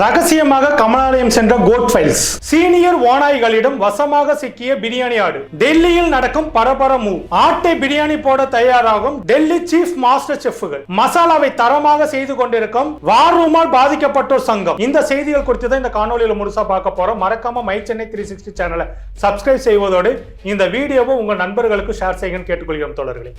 ரகசியமாக கமலாலயம் சென்ற code files senior ஓநாய்களிடம் வசமாக சிக்கிய பிரியாணி ஆடு. டெல்லியில் நடக்கும் பரபர மூவ் ஆட்டை பிரியாணி போட தயாராகும் டெல்லி சீஃப் மாஸ்டர் செஃப்கள் மசாலாவை தரமாக செய்து கொண்டிருக்கும் வார் ரூமால் பாதிக்கப்பட்டோர் சங்கம். இந்த செய்திகள் குறித்து தான் இந்த காணொலியில் முழுசா பார்க்க போறோம். மறக்காம மை சென்னை த்ரீ சிக்ஸ்டி சேனலை சப்ஸ்கிரைப் செய்வதோடு இந்த வீடியோவை உங்க நண்பர்களுக்கு ஷேர் செய்யுங்கன்னு கேட்டுக்கொள்கிறோம் தோழர்களே.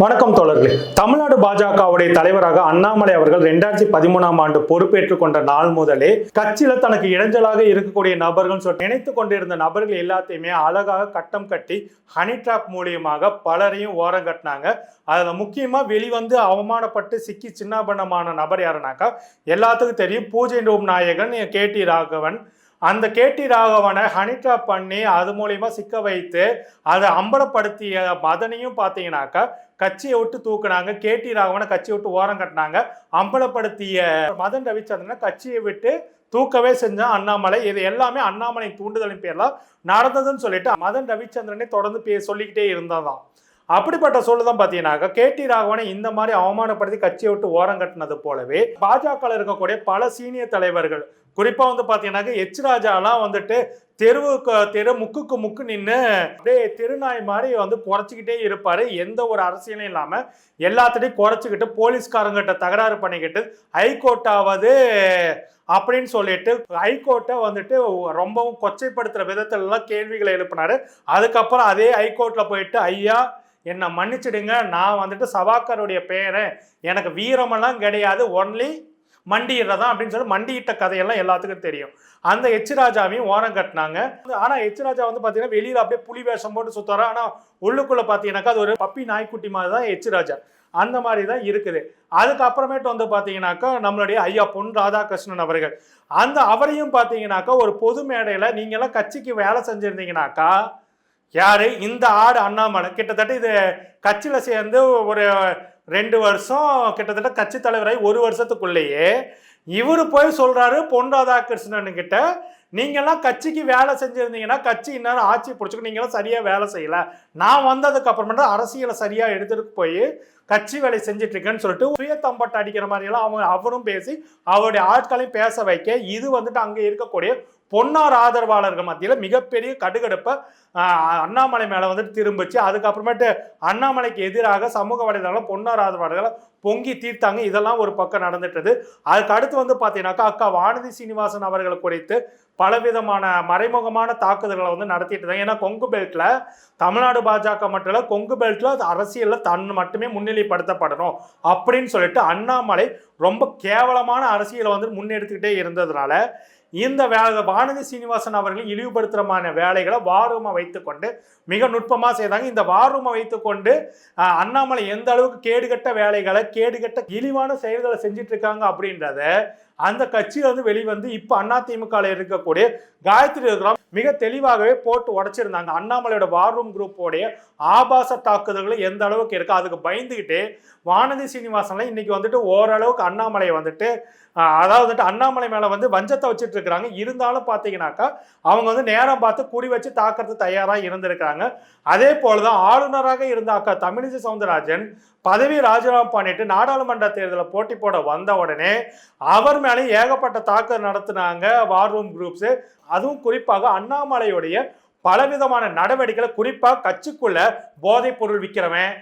வணக்கம் தோழர்களே. தமிழ்நாடு பாஜகவுடைய தலைவராக அண்ணாமலை அவர்கள் ரெண்டாயிரத்தி பதிமூணாம் ஆண்டு பொறுப்பேற்றுக் கொண்ட நாள் முதலே கட்சியில தனக்கு இடைஞ்சலாக இருக்கக்கூடிய நபர்கள் சொல்லி நினைத்து கொண்டிருந்த நபர்கள் எல்லாத்தையுமே அழகாக கட்டம் கட்டி ஹனி ட்ராப் மூலியமாக பலரையும் ஓரம் கட்டினாங்க. அதுல முக்கியமா வெளிவந்து அவமானப்பட்டு சிக்கி சின்னாபனமான நபர் யாருனாக்கா எல்லாத்துக்கும் தெரியும். பூஜை ரூம் நாயகன் கே டி ராகவன் அந்த கேடி ராகவனை ஹனிட்ராப் பண்ணி அது மூலயமா சிக்க வைத்து அதை அம்பலப்படுத்திய மதனையும் பார்த்தீங்கன்னாக்கா கட்சியை விட்டு தூக்குனாங்க. கேடி ராகவனை கட்சியை விட்டு ஓரம் கட்டினாங்க. அம்பலப்படுத்திய மதன் ரவிச்சந்திரனை கட்சியை விட்டு தூக்கவே செஞ்சான் அண்ணாமலை. இது எல்லாமே அண்ணாமலை தூண்டுதலின் பேர்ல நடந்ததுன்னு சொல்லிட்டு மதன் ரவிச்சந்திரனே தொடர்ந்து பே சொல்லிக்கிட்டே இருந்தாதான். அப்படிப்பட்ட சொல்லுதான் பார்த்தீங்கன்னாக்கா கேடி ராகவனை இந்த மாதிரி அவமானப்படுத்தி கட்சியை விட்டு ஓரம் கட்டினது போலவே பாஜக இருக்கக்கூடிய பல சீனியர் தலைவர்கள் குறிப்பாக வந்து பார்த்தீங்கன்னாக்க எச் ராஜாலாம் வந்துட்டு தெருவுக்கு தெரு முக்குக்கு முக்கு நின்று அப்படியே தெருநாய் மாதிரி வந்து குறைச்சிக்கிட்டே இருப்பார். எந்த ஒரு அரசியலும் இல்லாமல் எல்லாத்திட்டையும் குறைச்சிக்கிட்டு போலீஸ்காரங்கிட்ட தகராறு பண்ணிக்கிட்டு ஹைகோர்ட்டாவது அப்படின்னு சொல்லிட்டு ஹைகோர்ட்டை வந்துட்டு ரொம்பவும் கொச்சைப்படுத்துகிற விதத்திலலாம் கேள்விகளை எழுப்பினார். அதுக்கப்புறம் அதே ஹைகோர்ட்டில் போயிட்டு ஐயா என்னை மன்னிச்சிடுங்க. நான் வந்துட்டு சவாக்கருடைய பேரை எனக்கு வீரமெல்லாம் கிடையாது. ஒன்லி மண்டியிடுறதான் அப்படின்னு சொல்லி மண்டியிட்ட கதையெல்லாம் எல்லாத்துக்கும் தெரியும். அந்த எச் ராஜாவையும் ஓரம் கட்டினாங்க. ஆனால் எச் ராஜா வந்து பார்த்தீங்கன்னா வெளியில் அப்படியே புலி வேஷம் போட்டு சுத்துறாரு. ஆனால் உள்ளுக்குள்ளே பார்த்தீங்கன்னாக்கா அது ஒரு பப்பி நாய்க்குட்டி மாதிரி தான் எச் ராஜா. அந்த மாதிரி தான் இருக்குது. அதுக்கப்புறமேட்டு வந்து பார்த்தீங்கன்னாக்கா நம்மளுடைய ஐயா பொன் ராதாகிருஷ்ணன் அவர்கள். அந்த அவரையும் பார்த்தீங்கன்னாக்கா ஒரு பொது மேடையில் நீங்களாம் கட்சிக்கு வேலை செஞ்சுருந்தீங்கன்னாக்கா யாரு? இந்த ஆடு அண்ணாமலை. கிட்டத்தட்ட இது கட்சியில் சேர்ந்து ஒரு ரெண்டு வருஷம் கிட்டத்தட்ட கட்சி தலைவராகி ஒரு வருஷத்துக்குள்ளேயே இவர் போய் சொல்கிறாரு பொன் ராதாகிருஷ்ணன் கிட்ட நீங்கள்லாம் கட்சிக்கு வேலை செஞ்சிருந்தீங்கன்னா கட்சி இன்னும் ஆட்சி பிடிச்சிக்கும் நீங்களாம் சரியாக வேலை செய்யல. நான் வந்ததுக்கு அப்புறமேட்டு அரசியலை சரியாக எடுத்துட்டு போய் கட்சி வேலை செஞ்சிட்ருக்கேன்னு சொல்லிட்டு சுய தம்பட்டை அடிக்கிற மாதிரியெல்லாம் அவங்க அவரும் பேசி அவருடைய ஆட்களையும் பேச வைக்க இது வந்துட்டு அங்கே இருக்கக்கூடிய பொன்னார் ஆதரவாளர்கள் மத்தியில் மிகப்பெரிய கடுகடுப்பை அண்ணாமலை மேலே வந்துட்டு திரும்பிச்சு அதுக்கப்புறமேட்டு அண்ணாமலைக்கு எதிராக சமூக வலைதளம் பொன்னார் ஆதரவாளர்களை பொங்கி தீர்த்தாங்க. இதெல்லாம் ஒரு பக்கம் நடந்துட்டது. அதுக்கு அடுத்து வந்து பார்த்தீங்கன்னாக்கா அக்கா வானதி சீனிவாசன் அவர்கள் குறித்து பலவிதமான மறைமுகமான தாக்குதல்களை வந்து நடத்திட்டு இருந்தாங்க. ஏன்னா கொங்கு பெல்ட்டில் தமிழ்நாடு பாஜக மட்டும் இல்லை கொங்கு பெல்ட்டில் அரசியலில் தன் மட்டுமே முன்னிலைப்படுத்தப்படணும் அப்படின்னு சொல்லிட்டு அண்ணாமலை ரொம்ப கேவலமான அரசியலை வந்து முன்னெடுத்துக்கிட்டே இருந்ததுனால இந்த வேலை வானதி சீனிவாசன் அவர்கள் இழிவுபடுத்துகிறமான வேலைகளை வாரூமை வைத்துக்கொண்டு மிக நுட்பமாக செய்தாங்க. இந்த வாரூமை வைத்துக்கொண்டு அண்ணாமலை எந்த அளவுக்கு கேடுகட்ட வேலைகளை கேடுகட்ட இழிவான செயல்களை செஞ்சிட்ருக்காங்க அப்படின்றத அந்த கட்சியிலிருந்து வந்து வெளிவந்து இப்போ திமுகவில் இருக்கக்கூடிய காயத்ரி ரகுராம் மிக தெளிவாகவே போட்டு உடைச்சிருந்தாங்க. அண்ணாமலையோட வார்ரூம் குரூப்போடைய ஆபாச தாக்குதல்கள் எந்த அளவுக்கு இருக்கு? அதுக்கு பயந்துகிட்டு வானதி சீனிவாசன்லாம் இன்னைக்கு வந்துட்டு ஓரளவுக்கு அண்ணாமலை வந்துட்டு அதாவது வந்துட்டு அண்ணாமலை மேலே வந்து வஞ்சத்தை வச்சுட்டு இருக்கிறாங்க. இருந்தாலும் பார்த்தீங்கன்னாக்கா அவங்க வந்து நேரம் பார்த்து குறி வச்சு தாக்கிறது தயாராக இருந்திருக்காங்க அதே போலதான் ஆளுநராக இருந்த அக்கா தமிழிசை சவுந்தரராஜன் பதவி ராஜினாமா பண்ணிட்டு நாடாளுமன்ற தேர்தலில் போட்டி போட வந்த உடனே அவர் மேலே ஏகப்பட்ட தாக்குதல் நடத்தினாங்க வார் ரூம் குரூப்ஸு அதுவும் குறிப்பாக அண்ணாமலையுடைய பலவிதமான நடவடிக்கைகளை குறிப்பாக கட்சிக்குள்ள போதைப் பொருள் விற்கிறவன்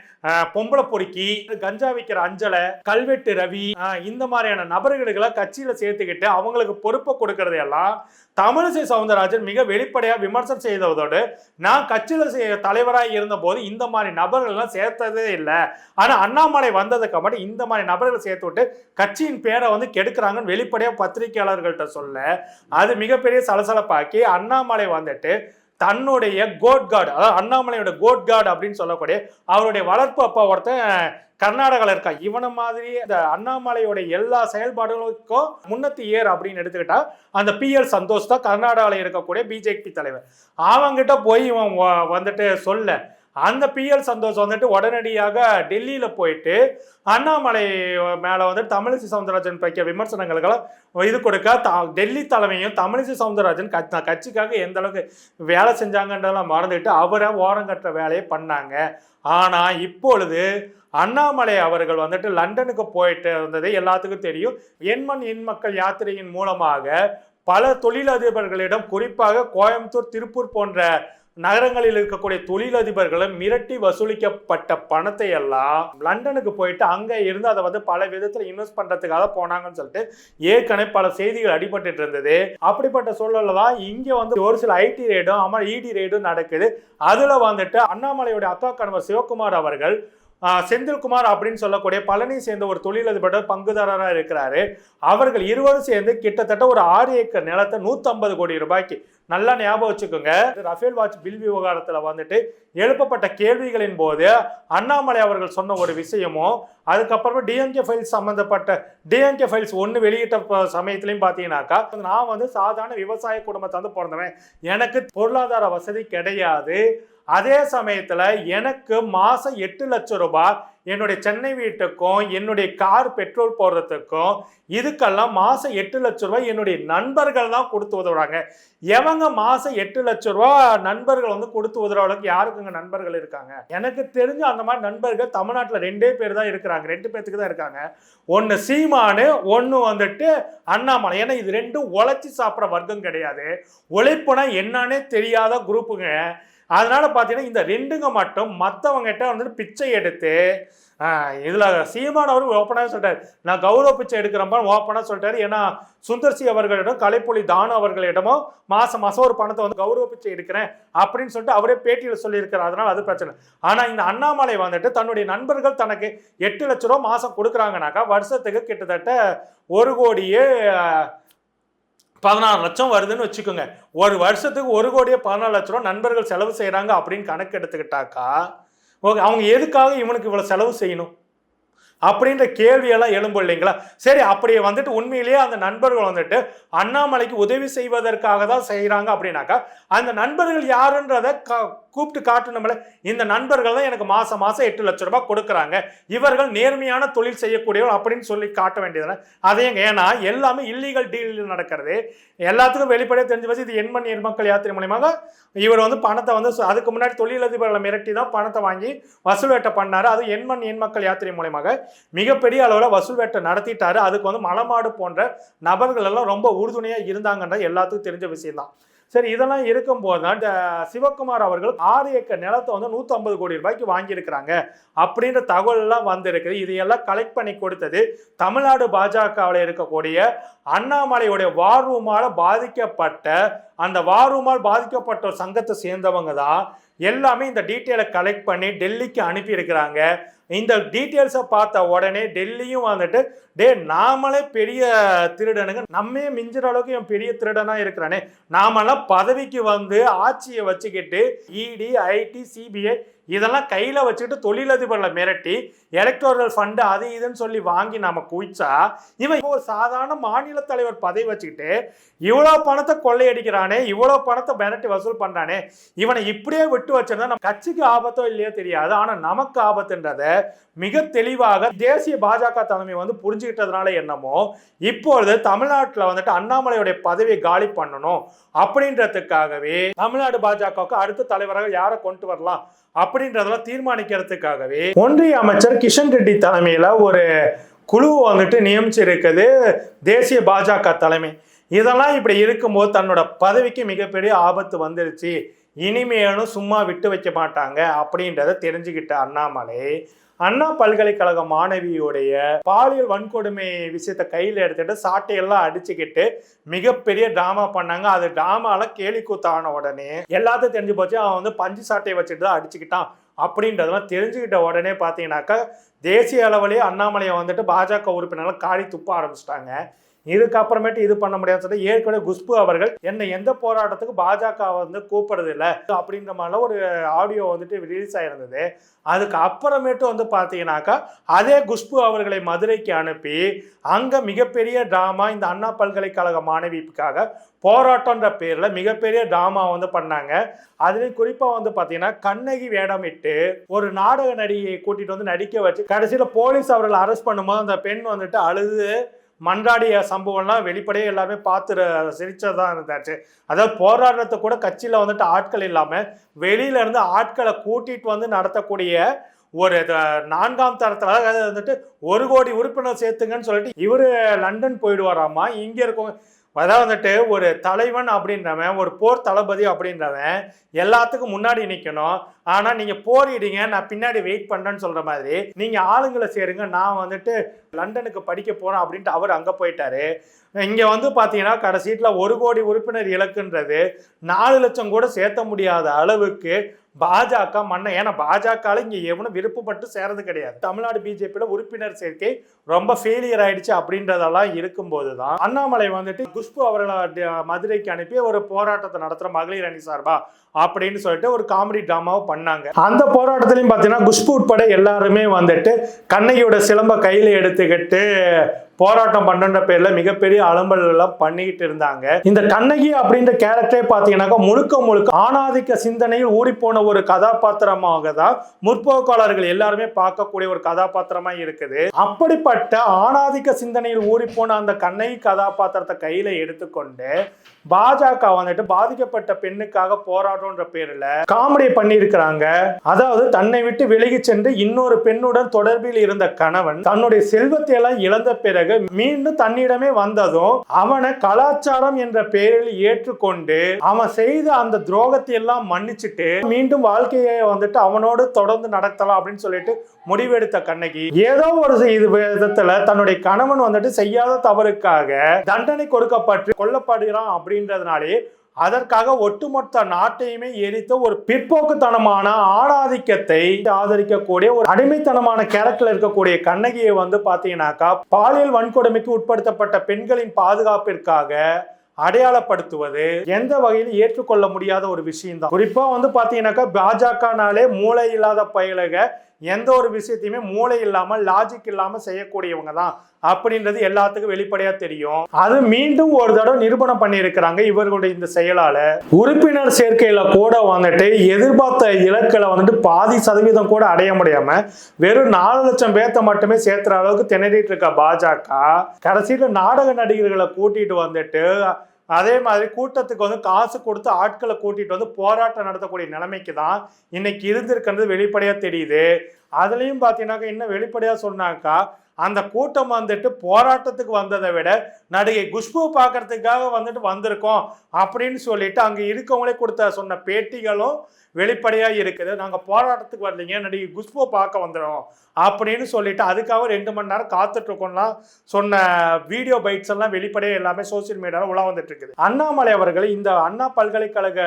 பொம்பளை பொறுக்கி கஞ்சா விற்கிற அஞ்சலை கல்வெட்டு ரவி இந்த மாதிரியான நபர்களுகளை கட்சியில சேர்த்துக்கிட்டு அவங்களுக்கு பொறுப்பை கொடுக்கறது எல்லாம் தமிழிசை சவுந்தரராஜன் மிக வெளிப்படையாக விமர்சனம் செய்ததோடு நான் கட்சியில் செ- தலைவராக இருந்தபோது இந்த மாதிரி நபர்கள்லாம் சேர்த்ததே இல்லை. ஆனால் அண்ணாமலை வந்ததுக்கு மட்டும் இந்த மாதிரி நபர்களை சேர்த்து விட்டு கட்சியின் பேரை வந்து கெடுக்கிறாங்கன்னு வெளிப்படையாக பத்திரிகையாளர்கள்ட்ட சொல்ல அது மிகப்பெரிய சலசலப்பாக்கி அண்ணாமலை வந்துட்டு தன்னுடைய கோட் கார்டு அதாவது அண்ணாமலையோட கோட் கார்டு அப்படின்னு சொல்லக்கூடிய அவருடைய வளர்ப்பு அப்பா ஒருத்தன் கர்நாடகாவில் இருக்கா இவனை மாதிரி இந்த அண்ணாமலையோட எல்லா செயல்பாடுகளுக்கும் முன்னத்தி ஏர் அப்படின்னு எடுத்துக்கிட்டா அந்த பிஎல் சந்தோஷ் தான் கர்நாடகாவில் இருக்கக்கூடிய பிஜேபி தலைவர். அவங்கிட்ட போய் இவன் வ- வந்துட்டு சொல்ல அந்த பிஎல் சந்தோஷ் வந்துட்டு உடனடியாக டெல்லியில் போயிட்டு அண்ணாமலை மேலே வந்து தமிழிசை சவுந்தரராஜன் பைக்க விமர்சனங்களுக்கெல்லாம் இது கொடுக்க த- டெல்லி தலைமையும் தமிழிசை சவுந்தரராஜன் கட்சி கட்சிக்காக எந்த அளவுக்கு வேலை செஞ்சாங்கன்றதெல்லாம் மறந்துட்டு அவரை ஓரங்கட்டுற வேலையை பண்ணாங்க. ஆனால் இப்பொழுது அண்ணாமலை அவர்கள் வந்துட்டு லண்டனுக்கு போயிட்டு இருந்தது எல்லாத்துக்கும் தெரியும். எண்மண் எண் மக்கள் யாத்திரையின் மூலமாக பல தொழிலதிபர்களிடம் குறிப்பாக கோயம்புத்தூர் திருப்பூர் போன்ற நகரங்களில் இருக்கக்கூடிய தொழிலதிபர்களும் மிரட்டி வசூலிக்கப்பட்ட பணத்தை எல்லாம் லண்டனுக்கு போயிட்டு அங்கே இருந்து அதை வந்து பல விதத்தில் இன்வெஸ்ட் பண்ணுறதுக்காக போனாங்கன்னு சொல்லிட்டு ஏற்கனவே பல செய்திகள் அடிபட்டு இருந்தது. அப்படிப்பட்ட சூழல்ல தான் இங்கே வந்து ஒரு சில ஐடி ரேடும் அமல் இடி ரேடும் நடக்குது. அதில் வந்துட்டு அண்ணாமலையுடைய அக்கா கணவர் சிவகுமார் அவர்கள் செந்தில்குமார் அப்படின்னு சொல்லக்கூடிய பழனி சேர்ந்த ஒரு தொழிலதிபர் பங்குதாரராக இருக்கிறாரு. அவர்கள் இருவரும் சேர்ந்து கிட்டத்தட்ட ஒரு ஆறு ஏக்கர் நிலத்தை 150 கோடி ரூபாய்க்கு நல்லா ஞாபகம் வச்சுக்கோங்க. ரஃபேல் வாட்ச் பில் விவகாரத்தில் வந்துட்டு எழுப்பப்பட்ட கேள்விகளின் போது அண்ணாமலை அவர்கள் சொன்ன ஒரு விஷயமும் அதுக்கப்புறமா டிஎம்கே ஃபைல்ஸ் சம்மந்தப்பட்ட டிஎம்கே ஃபைல்ஸ் ஒன்று வெளியிட்ட சமயத்துலையும் பார்த்தீங்கன்னாக்கா நான் வந்து சாதாரண விவசாய குடும்பத்தை வந்து பிறந்தவன். எனக்கு பொருளாதார வசதி கிடையாது. அதே சமயத்தில் எனக்கு மாதம் எட்டு லட்சம் ரூபாய் என்னுடைய சென்னை வீட்டுக்கும் என்னுடைய கார் பெட்ரோல் போடுறதுக்கும் இதுக்கெல்லாம் மாதம் எட்டு லட்சம் ரூபாய் என்னுடைய நண்பர்கள் தான் கொடுத்து உதவுறாங்க. எவங்க மாதம் எட்டு லட்சம் ரூபா நண்பர்கள் வந்து கொடுத்து உதவுற அளவுக்கு யாருக்குங்க நண்பர்கள் இருக்காங்க? எனக்கு தெரிஞ்ச அந்த மாதிரி நண்பர்கள் தமிழ்நாட்டில் ரெண்டே பேர் தான் இருக்கிறாங்க. ரெண்டு பேர்த்துக்கு தான் இருக்காங்க. ஒன்று சீமானு ஒன்று வந்துட்டு அண்ணாமலை. ஏன்னா இது ரெண்டும் உழைச்சி சாப்பிட்ற வர்க்கம் கிடையாது. உழைப்புனா என்னன்னே தெரியாத குரூப்புங்க அதனால் பார்த்தீங்கன்னா இந்த ரெண்டுங்க மட்டும் மற்றவங்ககிட்ட வந்துட்டு பிச்சை எடுத்து இதில் சீமான் அவர் ஓப்பனாக சொல்லிட்டாரு நான் கௌரவ பிச்சை எடுக்கிறப்ப ஓப்பனாக சொல்லிட்டாரு ஏன்னா சுந்தர்சி அவர்களிடம் கலைப்பொலி தானு அவர்களிடமும் மாதம் மாதம் ஒரு பணத்தை வந்து கௌரவ பிச்சை எடுக்கிறேன் அப்படின்னு சொல்லிட்டு அவரே பேட்டியில் சொல்லியிருக்கிறார். அதனால் அது பிரச்சனை. ஆனால் இந்த அண்ணாமலை வந்துட்டு தன்னுடைய நண்பர்கள் தனக்கு எட்டு லட்ச ரூபா மாதம் கொடுக்குறாங்கனாக்கா வருஷத்துக்கு கிட்டத்தட்ட ஒரு கோடியே பதினாறு லட்சம் வருதுன்னு வச்சுக்கோங்க. ஒரு வருஷத்துக்கு ஒரு கோடியே பதினாலு லட்ச ரூபா நண்பர்கள் செலவு செய்கிறாங்க அப்படின்னு கணக்கு எடுத்துக்கிட்டாக்கா ஓகே அவங்க எதுக்காக இவனுக்கு இவ்வளோ செலவு செய்யணும்? அப்படின்ற கேள்வியெல்லாம் எழும்பு இல்லைங்களா? சரி அப்படியே வந்துட்டு உண்மையிலேயே அந்த நண்பர்கள் வந்துட்டு அண்ணாமலைக்கு உதவி செய்வதற்காக தான் செய்கிறாங்க அப்படின்னாக்கா அந்த நண்பர்கள் யாருன்றதை கூப்பிட்டு காட்டணும்ல இந்த நண்பர்கள் தான் எனக்கு மாசம் மாசம் எட்டு லட்ச ரூபாய் கொடுக்குறாங்க. இவர்கள் நேர்மையான தொழில் செய்யக்கூடியவர் அப்படின்னு சொல்லி காட்ட வேண்டியதுதானே? அதையும் ஏன்னா எல்லாமே இல்லீகல் டீல் நடக்கிறது. எல்லாத்துக்கும் வெளிப்படையாக தெரிஞ்சு வச்சு இது எண்மண் எண்மக்கள் யாத்திரை மூலியமாக இவர் வந்து பணத்தை வந்து அதுக்கு முன்னாடி தொழிலதிபர்களை மிரட்டி தான் பணத்தை வாங்கி வசூல் வேட்டை பண்ணார். அது எண்மண் எண்மக்கள் யாத்திரை மூலியமாக மிகப்பெரிய அளவில் வசூல் வேட்டை நடத்திட்டாரு. அதுக்கு வந்து மலமாடு போன்ற நபர்கள் எல்லாம் ரொம்ப உறுதுணையாக இருந்தாங்கன்ற எல்லாத்துக்கும் தெரிஞ்ச விஷயம்தான். சரி இதெல்லாம் இருக்கும்போது தான் இந்த சிவகுமார் அவர்கள் ஆறு ஏக்கர் நிலத்தை வந்து 150 கோடி ரூபாய்க்கு வாங்கியிருக்கிறாங்க அப்படின்ற தகவல்லாம் வந்திருக்குது. இதையெல்லாம் கலெக்ட் பண்ணி கொடுத்தது தமிழ்நாடு பாஜகவில் இருக்கக்கூடிய அண்ணாமலையுடைய வார் ரூமால் பாதிக்கப்பட்ட அந்த வார் ரூமால் பாதிக்கப்பட்ட ஒரு சங்கத்தை சேர்ந்தவங்க தான் எல்லாமே இந்த டீட்டெயிலை கலெக்ட் பண்ணி டெல்லிக்கு அனுப்பியிருக்கிறாங்க. இந்த டீட்டெயில்ஸை பார்த்த உடனே டெல்லியும் வந்துட்டு டே நாமளே பெரிய திருடனுங்க நம்மே மிஞ்சுற அளவுக்கு என் பெரிய திருடனாக இருக்கிறானே. நாமெல்லாம் பதவிக்கு வந்து ஆட்சியை வச்சுக்கிட்டு இடி ஐடி சிபிஐ இதெல்லாம் கையில் வச்சுக்கிட்டு தொழிலதிபர்களை மிரட்டி எலக்டோரல் ஃபண்டு அது இதுன்னு சொல்லி வாங்கி நாம குவிச்சா இவன் இப்போ ஒரு சாதாரண மாநில தலைவர் பதவி வச்சுக்கிட்டு இவ்வளோ பணத்தை கொள்ளையடிக்கிறானே இவ்வளோ பணத்தை மிரட்டி வசூல் பண்றானே இவனை இப்படியே விட்டு வச்சிருந்தா நம்ம கட்சிக்கு ஆபத்தோ இல்லையோ தெரியாது. ஆனால் நமக்கு ஆபத்துன்றதை மிக தெளிவாக தேசிய பாஜக தலைமை வந்து புரிஞ்சுக்கிட்டதுனால என்னமோ இப்பொழுது தமிழ்நாட்டில் வந்துட்டு அண்ணாமலையுடைய பதவியை காலி பண்ணணும் அப்படின்றதுக்காகவே தமிழ்நாடு பாஜகவுக்கு அடுத்த தலைவராக யாரை கொண்டு வரலாம்? அப்படின்றதெல்லாம் தீர்மானிக்கிறதுக்காகவே ஒன்றிய அமைச்சர் கிஷன் ரெட்டி தலைமையில் ஒரு குழு வந்துட்டு நியமிச்சிருக்குது தேசிய பாஜக தலைமை. இதெல்லாம் இப்படி இருக்கும்போது தன்னோட பதவிக்கு மிகப்பெரிய ஆபத்து வந்துருச்சு. இனிமேலும் சும்மா விட்டு வைக்க மாட்டாங்க அப்படின்றத தெரிஞ்சுக்கிட்ட அண்ணாமலை அண்ணா பல்கலைக்கழக மாணவியுடைய பாலியல் வன்கொடுமை விஷயத்த கையில் எடுத்துட்டு சாட்டையெல்லாம் அடிச்சுக்கிட்டு மிகப்பெரிய டிராமா பண்ணாங்க. அது டிராமால கேலி கூத்தான உடனே எல்லாத்தையும் தெரிஞ்சு போச்சு. அவன் வந்து பஞ்சு சாட்டையை வச்சுட்டு தான் அடிச்சுக்கிட்டான் அப்படின்றதெல்லாம் தெரிஞ்சுக்கிட்ட உடனே பார்த்தீங்கன்னாக்கா தேசிய அளவிலேயே அண்ணாமலையை வந்துட்டு பாஜக உறுப்பினர்கள் காரி துப்ப ஆரம்பிச்சிட்டாங்க. இதுக்கப்புறமேட்டு இது பண்ண முடியாதுன்னு சொல்லிட்டு ஏற்கனவே குஷ்பு அவர்கள் என்னை எந்த போராட்டத்துக்கு பாஜக வந்து கூப்பிடுறது இல்லை அப்படின்ற மாதிரிலாம் ஒரு ஆடியோ வந்துட்டு ரிலீஸ் ஆயிருந்தது. அதுக்கு அப்புறமேட்டு வந்து பார்த்தீங்கன்னாக்கா அதே குஷ்பு அவர்களை மதுரைக்கு அனுப்பி அங்கே மிகப்பெரிய ட்ராமா இந்த அண்ணா பல்கலைக்கழக மாணவிக்காக போராட்டம்ன்ற பேரில் மிகப்பெரிய ட்ராமா வந்து பண்ணாங்க. அதுலேயும் குறிப்பாக வந்து பார்த்தீங்கன்னா கண்ணகி வேடமிட்டு ஒரு நாடக நடிகையை கூட்டிகிட்டு வந்து நடிக்க வச்சு கடைசியில் போலீஸ் அவர்களை அரெஸ்ட் பண்ணும்போது அந்த பெண் வந்துட்டு அழுது மன்றாடிய சம்பவம்லாம் வெளிப்படையே எல்லாமே பார்த்து சிரிச்சதான் இருந்தாச்சு. அதாவது போராட்டத்தை கூட கட்சியில் வந்துட்டு ஆட்கள் இல்லாமல் வெளியில இருந்து ஆட்களை கூட்டிட்டு வந்து நடத்தக்கூடிய ஒரு நான்காம் தரத்தில் அதாவது வந்துட்டு ஒரு கோடி உறுப்பினர் சேர்த்துங்கன்னு சொல்லிட்டு இவர் லண்டன் போயிடுவாராமா இங்கே இருக்கவங்க அதான் வந்துட்டு ஒரு தலைவன் அப்படின்றவன் ஒரு போர் தளபதி அப்படின்றவன் எல்லாத்துக்கும் முன்னாடி நிற்கணும் ஆனால் நீங்கள் போரிடுங்க நான் பின்னாடி வெயிட் பண்ணுறேன்னு சொல்கிற மாதிரி நீங்கள் ஆளுங்களை சேருங்க நான் வந்துட்டு லண்டனுக்கு படிக்க போகிறேன் அப்படின்ட்டு அவர் அங்கே போயிட்டாரு. இங்கே வந்து பார்த்தீங்கன்னா கடைசீட்டில் ஒரு கோடி உறுப்பினர் இலக்குன்றது நாலு லட்சம் கூட சேர்த்த முடியாத அளவுக்கு பாஜக மன்ன ஏன்னா பாஜகவில் இங்கே எவனும் விருப்பப்பட்டு சேரது கிடையாது. தமிழ்நாடு பிஜேபியில் உறுப்பினர் சேர்க்கை ரொம்ப ஃபெயிலியர் ஆயிடுச்சு அப்படின்றதெல்லாம் இருக்கும்போது தான் அண்ணாமலை வந்துட்டு குஷ்பு அவர்களை மதுரைக்கு அனுப்பி ஒரு போராட்டத்தை நடத்துகிற மகளிர் அணி சார்பா அப்படின்னு சொல்லிட்டு ஒரு காமெடி ட்ராமாவை பண்ணாங்க. அந்த போராட்டத்திலையும் பார்த்தீங்கன்னா குஷ்பு உட்பட எல்லாருமே வந்துட்டு கண்ணகியோட சிலம்ப கையில் எடுத்துக்கிட்டு போராட்டம் பண்ணுன்ற பேர்ல மிகப்பெரிய அலம்பல்கள்லாம் பண்ணிக்கிட்டு இருந்தாங்க. இந்த கண்ணகி அப்படின்ற கேரக்டரே பார்த்தீங்கன்னாக்கா முழுக்க முழுக்க ஆணாதிக்க சிந்தனையில் ஊறிப்போன ஒரு கதாபாத்திரமாக தான் முற்போக்காளர்கள் எல்லாருமே பார்க்கக்கூடிய ஒரு கதாபாத்திரமா இருக்குது. அப்படிப்பட்ட ஆணாதிக்க சிந்தனையில் ஊறிப்போன அந்த கண்ணகி கதாபாத்திரத்தை கையில எடுத்துக்கொண்டு பாஜக வந்துட்டு பாதிக்கப்பட்ட பெண்ணுக்காக போராட்டம்ன்ற பேர்ல காமெடி பண்ணியிருக்கிறாங்க. அதாவது தன்னை விட்டு விலகி சென்று இன்னொரு பெண்ணுடன் தொடர்பில் இருந்த கணவன் தன்னுடைய செல்வத்தை எல்லாம் இழந்த பிறகு மீண்டும் தன்னிடமே வந்ததும் அவனை கலாச்சாரம் என்ற பெயரில் ஏற்றுக்கொண்டு அவன் செய்த அந்த துரோகத்தை எல்லாம் மன்னிச்சுட்டு மீண்டும் வாழ்க்கையை வந்துட்டு அவனோடு தொடர்ந்து நடத்தலாம் அப்படின்னு சொல்லிட்டு முடிவெடுத்த கண்ணகி ஏதோ ஒரு இது விதத்துல தன்னுடைய கணவன் வந்துட்டு செய்யாத தவறுக்காக தண்டனை கொடுக்கப்பட்டு கொல்லப்படுகிறான் அப்படின்றதுனாலே அதற்காக ஒட்டுமொத்த நாட்டையுமே எரித்த ஒரு பிற்போக்குத்தனமான ஆணாதிக்கத்தை ஆதரிக்கக்கூடிய ஒரு அடிமைத்தனமான கேரக்டர் இருக்கக்கூடிய கண்ணகியை வந்து பார்த்தீங்கன்னாக்கா பாலியல் வன்கொடுமைக்கு உட்படுத்தப்பட்ட பெண்களின் பாதுகாப்பிற்காக அடையாளப்படுத்துவது எந்த வகையில் ஏற்றுக்கொள்ள முடியாத ஒரு விஷயம் தான் குறிப்பா வந்து பாத்தீங்கன்னாக்கா பாஜகனாலே மூளை இல்லாத பயலக எந்த ஒரு விஷயத்தையுமே மூளை இல்லாமல் லாஜிக் இல்லாமல் செய்யக்கூடியவங்க தான். அப்படின்றது எல்லாத்துக்கும் வெளிப்படையா தெரியும். அது மீண்டும் ஒரு தடவை நிரூபணம் பண்ணியிருக்கிறாங்க இவர்களுடைய இந்த செயலால. உறுப்பினர் சேர்க்கையில கூட வந்துட்டு எதிர்பார்த்த இலக்களை வந்துட்டு பாதி சதவீதம் கூட அடைய முடியாம வெறும் நாலு லட்சம் பேர்த்த மட்டுமே சேர்த்துற அளவுக்கு திணறிட்டு இருக்க பாஜக. கடைசியில் நாடக நடிகர்களை கூட்டிட்டு வந்துட்டு அதே மாதிரி கூட்டத்துக்கு வந்து காசு கொடுத்து ஆட்களை கூட்டிட்டு வந்து போராட்டம் நடத்தக்கூடிய நிலைமைக்கு தான் இன்னைக்கு இருந்திருக்கிறது வெளிப்படையா தெரியுது. அதுலயும் பார்த்தீங்கன்னாக்கா இன்னும் வெளிப்படையா சொன்னாக்கா அந்த கூட்டம் வந்துட்டு போராட்டத்துக்கு வந்ததை விட நடிகை குஷ்பு பார்க்கறதுக்காக வந்துட்டு வந்திருக்கோம் அப்படின்னு சொல்லிட்டு அங்கே இருக்கவங்களே கொடுத்த சொன்ன பேட்டிகளும் வெளிப்படையாக இருக்குது. நாங்கள் போராட்டத்துக்கு வரலைங்க. நடிகை குஷ்பு பார்க்க வந்துடும் அப்படின்னு சொல்லிட்டு அதுக்காக ரெண்டு மணி நேரம் காத்துட்ருக்கோம்லாம் சொன்ன வீடியோ பைட்ஸ் எல்லாம் வெளிப்படையாக எல்லாமே சோசியல் மீடியாவில் உலா வந்துட்டு இருக்குது. அண்ணாமலை அவர்கள் இந்த அண்ணா பல்கலைக்கழக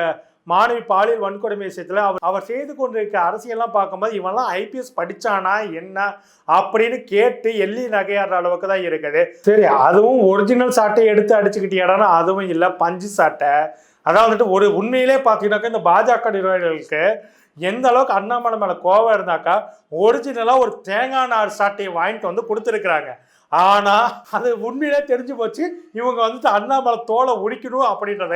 மாணவி பாலியல் வன்கொடுமை விஷயத்தில் அவர் அவர் செய்து கொண்டிருக்க அரசியல்லாம் பார்க்கும்போது இவன்லாம் ஐபிஎஸ் படித்தானா என்ன அப்படின்னு கேட்டு எள்ளி நகையாடுற அளவுக்கு தான் இருக்குது. சரி அதுவும் ஒரிஜினல் சாட்டை எடுத்து அடிச்சுக்கிட்டியாடானா அதுவும் இல்லை. பஞ்சு சாட்டை அதான் வந்துட்டு ஒரு உண்மையிலே பார்த்தீங்கன்னாக்கா இந்த பாஜக நிர்வாகிகளுக்கு எந்த அளவுக்கு அண்ணாமலை மேலே கோவம் இருந்தாக்கா ஒரிஜினலாக ஒரு தேங்காய் நார் சாட்டையை வாங்கிட்டு வந்து கொடுத்துருக்குறாங்க. ஆனால் அது உண்மையிலே தெரிஞ்சு போச்சு இவங்க வந்துட்டு அண்ணாமலை தோலை உரிக்கணும் அப்படின்றத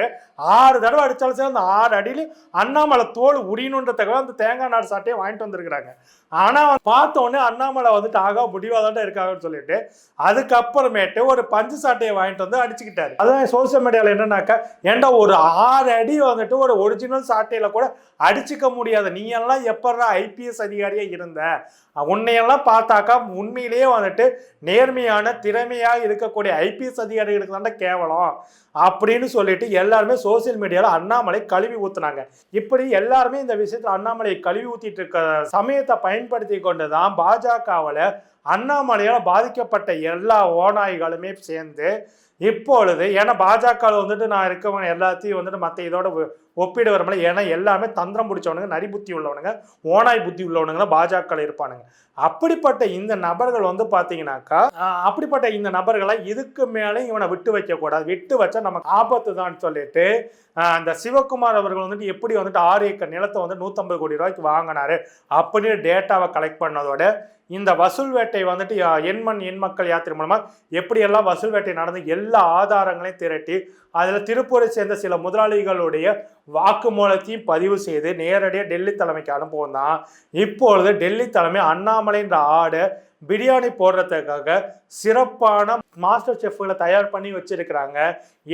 ஆறு தடவை அடித்தாலும் சரி அந்த ஆறு அடியில அண்ணாமலை தோல் உரியணுன்றதுக்காக அந்த தேங்காய் நார் சாட்டையை வாங்கிட்டு வந்திருக்கிறாங்க. ஆனால் பார்த்தோன்னே அண்ணாமலை வந்துட்டு ஆகா முடிவாதான்டா இருக்காங்கன்னு சொல்லிட்டு அதுக்கப்புறமேட்டு ஒரு பஞ்சு சாட்டையை வாங்கிட்டு வந்து அடிச்சுக்கிட்டாரு. அதான் சோசியல் மீடியாவில் என்னன்னாக்கா ஏன்டா ஒரு ஆறு அடி வந்துட்டு ஒரு ஒரிஜினல் சாட்டையில் கூட அடிச்சுக்க முடியாது. நீ எல்லாம் எப்படா ஐபிஎஸ் அதிகாரியாக இருந்த? உன்னையெல்லாம் பார்த்தாக்கா உண்மையிலேயே வந்துட்டு நேர்மையான திறமையாக இருக்கக்கூடிய ஐபிஎஸ் அதிகாரிகளுக்கு தாண்டா கேவலம் அப்படின்னு சொல்லிட்டு எல்லாருமே சோசியல் மீடியாவில் அண்ணாமலை கழுவி ஊத்துனாங்க. இப்படி எல்லாருமே இந்த விஷயத்தில் அண்ணாமலை கழுவி ஊற்றிட்டு இருக்க சமயத்தை பயன்படுத்தி கொண்டுதான் பாஜகவில் அண்ணாமலையால் பாதிக்கப்பட்ட எல்லா ஓநாய்களுமே சேர்ந்து இப்பொழுது ஏன்னா பாஜக வந்துட்டு நான் இருக்கவங்க எல்லாத்தையும் வந்துட்டு மற்ற இதோட ஒ- ஒப்பிட வரமில்ல ஏன்னா எல்லாமே தந்திரம் பிடிச்சவனுங்க நரி புத்தி உள்ளவனுங்க ஓனாய் புத்தி உள்ளவனுங்க பாஜக இருப்பானுங்க. அப்படிப்பட்ட இந்த நபர்கள் வந்து பார்த்தீங்கன்னாக்கா அப்படிப்பட்ட இந்த நபர்களை இதுக்கு மேலே இவனை விட்டு வைக்கக்கூடாது. விட்டு வச்சா நமக்கு ஆபத்து தான் சொல்லிட்டு அந்த சிவகுமார் அவர்கள் வந்துட்டு எப்படி வந்துட்டு ஆறு ஏக்கர் நிலத்தை வந்து நூற்றம்பது கோடி ரூபாய்க்கு வாங்கினாரு அப்படின்னு டேட்டாவை கலெக்ட் பண்ணதோட இந்த வசூல் வேட்டை வந்துட்டு எண்மண் எண் மக்கள் யாத்திரை மூலமா எப்படியெல்லாம் வசூல் வேட்டை நடந்து எல்லா ஆதாரங்களையும் திரட்டி அதில் திருப்பூரை சேர்ந்த சில முதலாளிகளுடைய வாக்குமூலத்தையும் பதிவு செய்து நேரடியாக டெல்லி தலைமைக்கு அனுப்புவோம் தான். இப்பொழுது டெல்லி தலைமை அண்ணாமலைன்ற ஆடை பிரியாணி போடுறதுக்காக சிறப்பான மாஸ்டர் செஃப்களை தயார் பண்ணி வச்சிருக்கிறாங்க.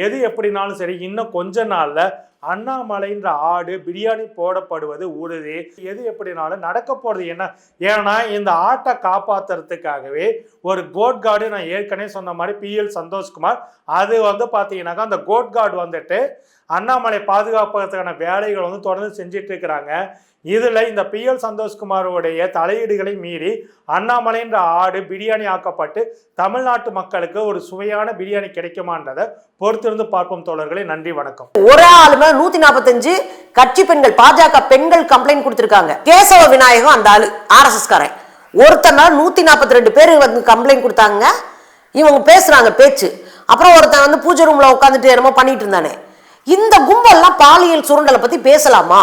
எது எப்படினாலும் சரி இன்னும் கொஞ்ச நாளில் அண்ணாமலைன்ற ஆடு பிரியாணி போடப்படுவது உறுதி. எது எப்படினாலும் நடக்க போகிறது என்ன? ஏன்னா இந்த ஆட்டை காப்பாத்துறதுக்காகவே ஒரு கோட் கார்டு நான் ஏற்கனவே சொன்ன மாதிரி பிஎல் சந்தோஷ்குமார் அது வந்து பார்த்தீங்கன்னாக்கா அந்த கோட் கார்டு வந்துட்டு அண்ணாமலை பாதுகாப்பதற்கான வேலைகள் வந்து தொடர்ந்து செஞ்சிட்டு இருக்கிறாங்க. இதில் இந்த பிஎல் சந்தோஷ்குமாரோடைய தலையீடுகளை மீறி அண்ணாமலைன்ற ஆடு பிரியாணி ஆக்கப்பட்டு தமிழ்நாட்டு மக்களுக்கு ஒரு சுவையான பிரியாணி கிடைக்குமான்றதை பொறுத்திருந்து பார்ப்போம் தோழர்களே. நன்றி வணக்கம். ஒரு ஆளுமே நூத்தி நாற்பத்தஞ்சு கட்சி பெண்கள் பாஜக பெண்கள் கம்ப்ளைண்ட் கொடுத்திருக்காங்க. கேசவ விநாயகம் அந்த ஆளு ஆர்எஸ்எஸ் காரன். ஒருத்தனால நூத்தி நாற்பத்தி ரெண்டு பேர் வந்து கம்ப்ளைண்ட் கொடுத்தாங்க. இவங்க பேசுறாங்க பேச்சு. அப்புறம் ஒருத்தன் வந்து பூஜை ரூம்ல உட்காந்துட்டு என்னமோ பண்ணிட்டு இருந்தானே. இந்த கும்பல்லாம் பாலியல் சுருண்டலை பத்தி பேசலாமா?